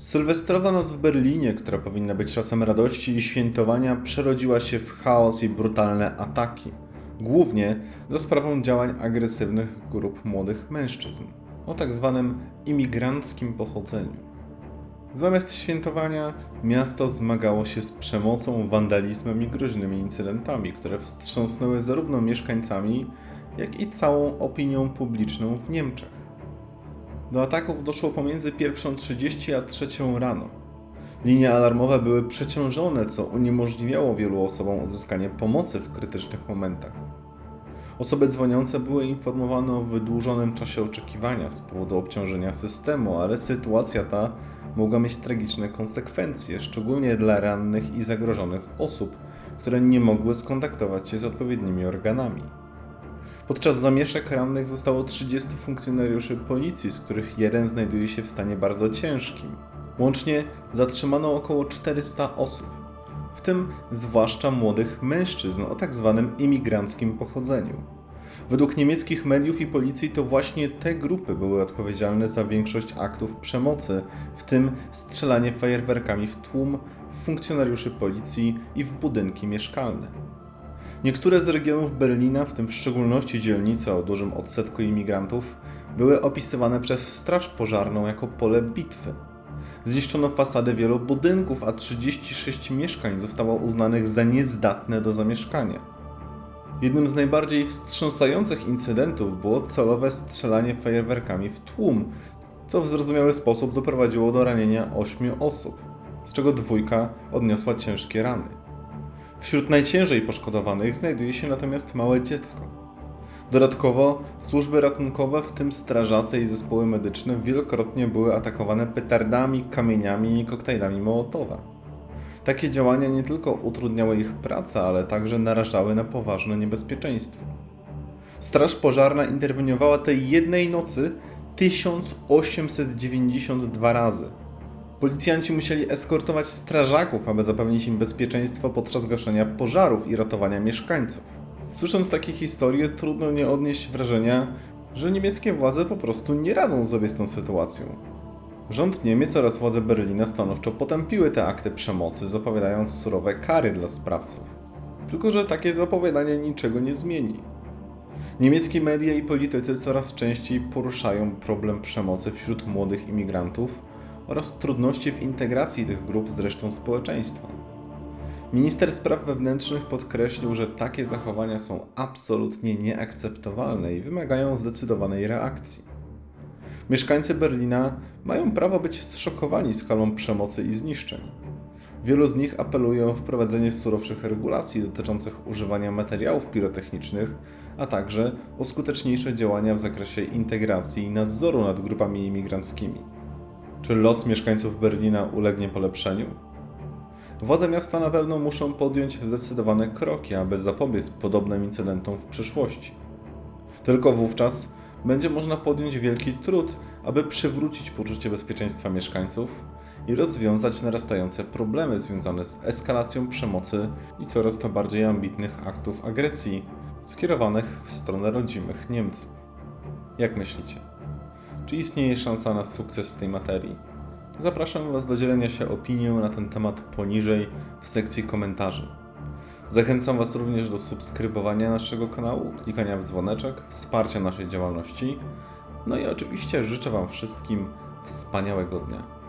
Sylwestrowa noc w Berlinie, która powinna być czasem radości i świętowania, przerodziła się w chaos i brutalne ataki. Głównie za sprawą działań agresywnych grup młodych mężczyzn o tak zwanym imigranckim pochodzeniu. Zamiast świętowania, miasto zmagało się z przemocą, wandalizmem i groźnymi incydentami, które wstrząsnęły zarówno mieszkańcami, jak i całą opinią publiczną w Niemczech. Do ataków doszło pomiędzy 1.30 a 3 rano. Linie alarmowe były przeciążone, co uniemożliwiało wielu osobom uzyskanie pomocy w krytycznych momentach. Osoby dzwoniące były informowane o wydłużonym czasie oczekiwania z powodu obciążenia systemu, ale sytuacja ta mogła mieć tragiczne konsekwencje, szczególnie dla rannych i zagrożonych osób, które nie mogły skontaktować się z odpowiednimi organami. Podczas zamieszek rannych zostało 30 funkcjonariuszy policji, z których jeden znajduje się w stanie bardzo ciężkim. Łącznie zatrzymano około 400 osób, w tym zwłaszcza młodych mężczyzn o tak zwanym imigranckim pochodzeniu. Według niemieckich mediów i policji to właśnie te grupy były odpowiedzialne za większość aktów przemocy, w tym strzelanie fajerwerkami w tłum, w funkcjonariuszy policji i w budynki mieszkalne. Niektóre z regionów Berlina, w tym w szczególności dzielnice o dużym odsetku imigrantów, były opisywane przez Straż Pożarną jako pole bitwy. Zniszczono fasady wielu budynków, a 36 mieszkań zostało uznanych za niezdatne do zamieszkania. Jednym z najbardziej wstrząsających incydentów było celowe strzelanie fajerwerkami w tłum, co w zrozumiały sposób doprowadziło do ranienia 8 osób, z czego dwójka odniosła ciężkie rany. Wśród najciężej poszkodowanych znajduje się natomiast małe dziecko. Dodatkowo służby ratunkowe, w tym strażacy i zespoły medyczne, wielokrotnie były atakowane petardami, kamieniami i koktajlami Mołotowa. Takie działania nie tylko utrudniały ich pracę, ale także narażały na poważne niebezpieczeństwo. Straż pożarna interweniowała tej jednej nocy 1892 razy. Policjanci musieli eskortować strażaków, aby zapewnić im bezpieczeństwo podczas gaszenia pożarów i ratowania mieszkańców. Słysząc takie historie, trudno nie odnieść wrażenia, że niemieckie władze po prostu nie radzą sobie z tą sytuacją. Rząd Niemiec oraz władze Berlina stanowczo potępiły te akty przemocy, zapowiadając surowe kary dla sprawców. Tylko, że takie zapowiadanie niczego nie zmieni. Niemieckie media i politycy coraz częściej poruszają problem przemocy wśród młodych imigrantów oraz trudności w integracji tych grup z resztą społeczeństwa. Minister spraw wewnętrznych podkreślił, że takie zachowania są absolutnie nieakceptowalne i wymagają zdecydowanej reakcji. Mieszkańcy Berlina mają prawo być zszokowani skalą przemocy i zniszczeń. Wielu z nich apeluje o wprowadzenie surowszych regulacji dotyczących używania materiałów pirotechnicznych, a także o skuteczniejsze działania w zakresie integracji i nadzoru nad grupami imigranckimi. Czy los mieszkańców Berlina ulegnie polepszeniu? Władze miasta na pewno muszą podjąć zdecydowane kroki, aby zapobiec podobnym incydentom w przyszłości. Tylko wówczas będzie można podjąć wielki trud, aby przywrócić poczucie bezpieczeństwa mieszkańców i rozwiązać narastające problemy związane z eskalacją przemocy i coraz to bardziej ambitnych aktów agresji skierowanych w stronę rodzimych Niemców. Jak myślicie? Czy istnieje szansa na sukces w tej materii? Zapraszam Was do dzielenia się opinią na ten temat poniżej w sekcji komentarzy. Zachęcam Was również do subskrybowania naszego kanału, klikania w dzwoneczek, wsparcia naszej działalności. No i oczywiście życzę Wam wszystkim wspaniałego dnia.